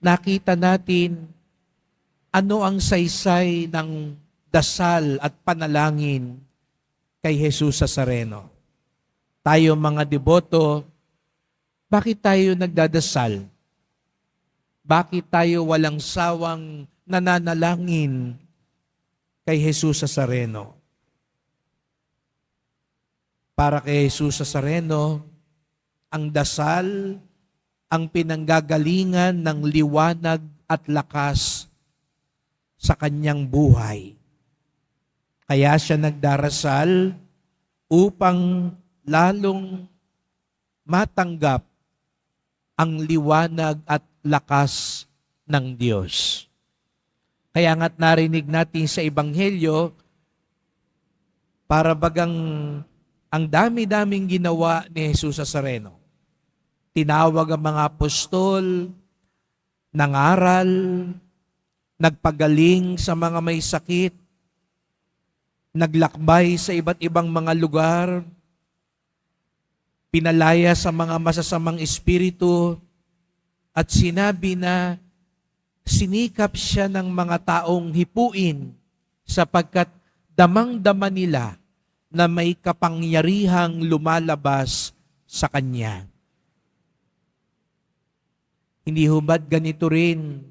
nakita natin ano ang saysay ng dasal at panalangin kay Jesus sa Sareno. Tayo mga deboto, bakit tayo nagdadasal? Bakit tayo walang sawang nananalangin kay Jesus sa Sareno? Para kay Jesus sa Sareno, ang dasal, ang pinanggagalingan ng liwanag at lakas sa kanyang buhay. Kaya siya nagdarasal upang lalong matanggap ang liwanag at lakas ng Diyos. Kaya nga't narinig natin sa Ebanghelyo, para bagang ang dami-daming ginawa ni Jesus sa Sareno. Tinawag ang mga apostol, nangaral, nagpagaling sa mga may sakit, naglakbay sa iba't ibang mga lugar, pinalaya sa mga masasamang espiritu, at sinabi na sinikap siya ng mga taong hipuin sapagkat damang-dama nila na may kapangyarihang lumalabas sa Kanya. Hindi hubad ganito rin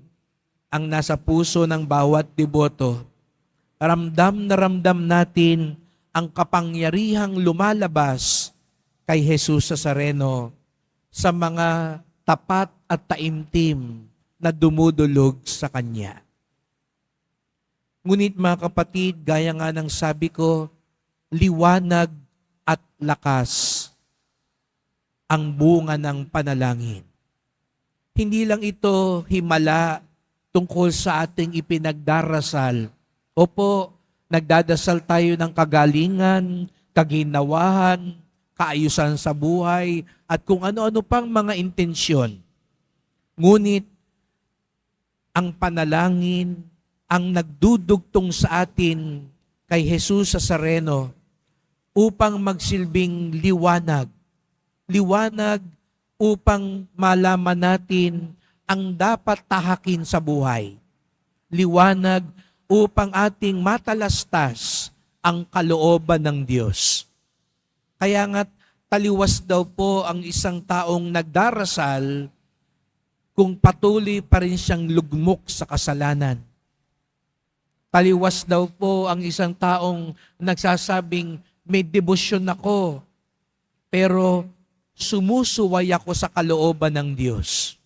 ang nasa puso ng bawat deboto. Ramdam na ramdam natin ang kapangyarihang lumalabas kay Jesus sa Sareno sa mga tapat at taimtim na dumudulog sa Kanya. Ngunit mga kapatid, gaya nga ng sabi ko, liwanag at lakas ang bunga ng panalangin. Hindi lang ito himala tungkol sa ating ipinagdarasal. Opo, nagdadasal tayo ng kagalingan, kaginawahan, kaayusan sa buhay, at kung ano-ano pang mga intensyon. Ngunit, ang panalangin, ang nagdudugtong sa atin kay Jesus sa Sareno upang magsilbing liwanag. Liwanag upang malaman natin ang dapat tahakin sa buhay. Liwanag upang ating matalastas ang kalooban ng Diyos. Kaya nga taliwas daw po ang isang taong nagdarasal kung patuloy pa rin siyang lugmok sa kasalanan. Taliwas daw po ang isang taong nagsasabing may debosyon ako, pero sumusuway ako sa kalooban ng Diyos.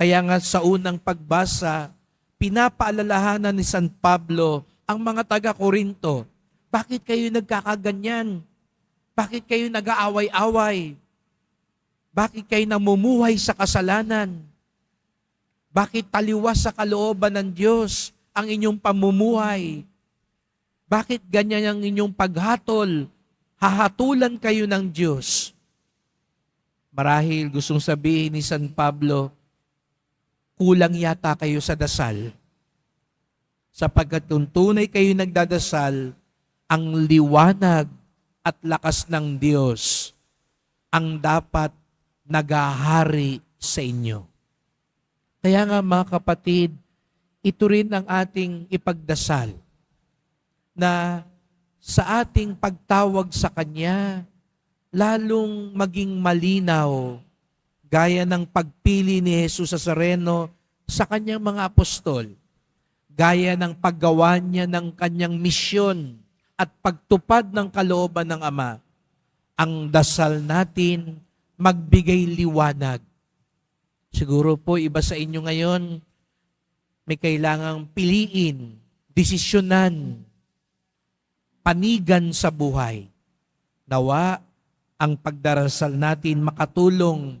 Kaya nga sa unang pagbasa, pinapaalalahanan ni San Pablo ang mga taga-Korinto, bakit kayo nagkakaganyan? Bakit kayo nag-aaway-away? Bakit kayo namumuhay sa kasalanan? Bakit taliwas sa kalooban ng Diyos ang inyong pamumuhay? Bakit ganyan ang inyong paghatol? Hahatulan kayo ng Diyos. Marahil gustong sabihin ni San Pablo, kulang yata kayo sa dasal. Sapagkat kung tunay kayo nagdadasal, ang liwanag at lakas ng Diyos ang dapat nagahari sa inyo. Kaya nga mga kapatid, ito rin ang ating ipagdasal na sa ating pagtawag sa Kanya, lalong maging malinaw gaya ng pagpili ni Jesus sa Sareno sa kanyang mga apostol, gaya ng paggawa niya ng kanyang misyon at pagtupad ng kalooban ng Ama, ang dasal natin magbigay liwanag. Siguro po iba sa inyo ngayon, may kailangang piliin, desisyonan, panigan sa buhay. Nawa ang pagdarasal natin makatulong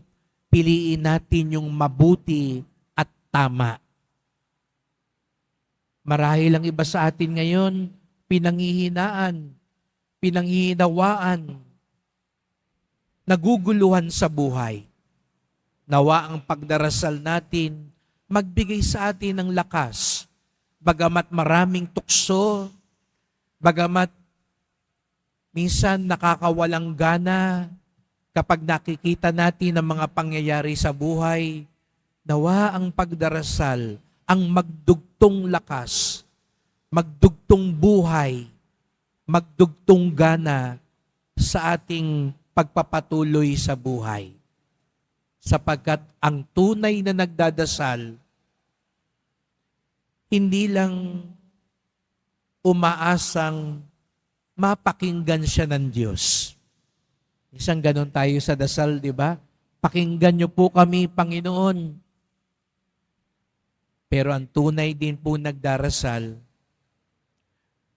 piliin natin yung mabuti at tama. Marahil ang iba sa atin ngayon, pinanghihinaan, pinanghihinawaan, naguguluhan sa buhay. Nawa ang pagdarasal natin magbigay sa atin ng lakas, bagamat maraming tukso, bagamat minsan nakakawalang gana kapag nakikita natin ang mga pangyayari sa buhay, Nawa ang pagdarasal, ang magdugtong lakas, magdugtong buhay, magdugtong gana sa ating pagpapatuloy sa buhay. Sapagkat ang tunay na nagdadasal, hindi lang umaasang mapakinggan siya ng Diyos. Isang ganon tayo sa dasal, di ba? Pakinggan niyo po kami, Panginoon. Pero ang tunay din po nagdarasal,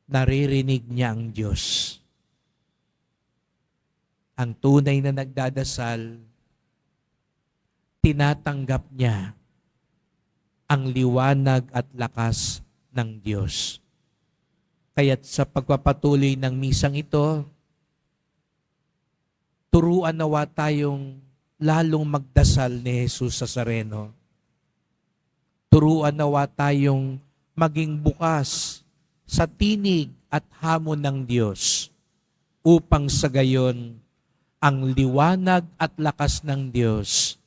naririnig niya ang Diyos. Ang tunay na nagdadasal, tinatanggap niya ang liwanag at lakas ng Diyos. Kaya't sa pagpapatuloy ng misang ito, turuan nawa tayong lalong magdasal ni Jesus sa Sareno. Turuan nawa tayong maging bukas sa tinig at hamon ng Diyos upang sa gayon ang liwanag at lakas ng Diyos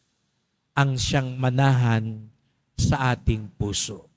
ang siyang manahan sa ating puso.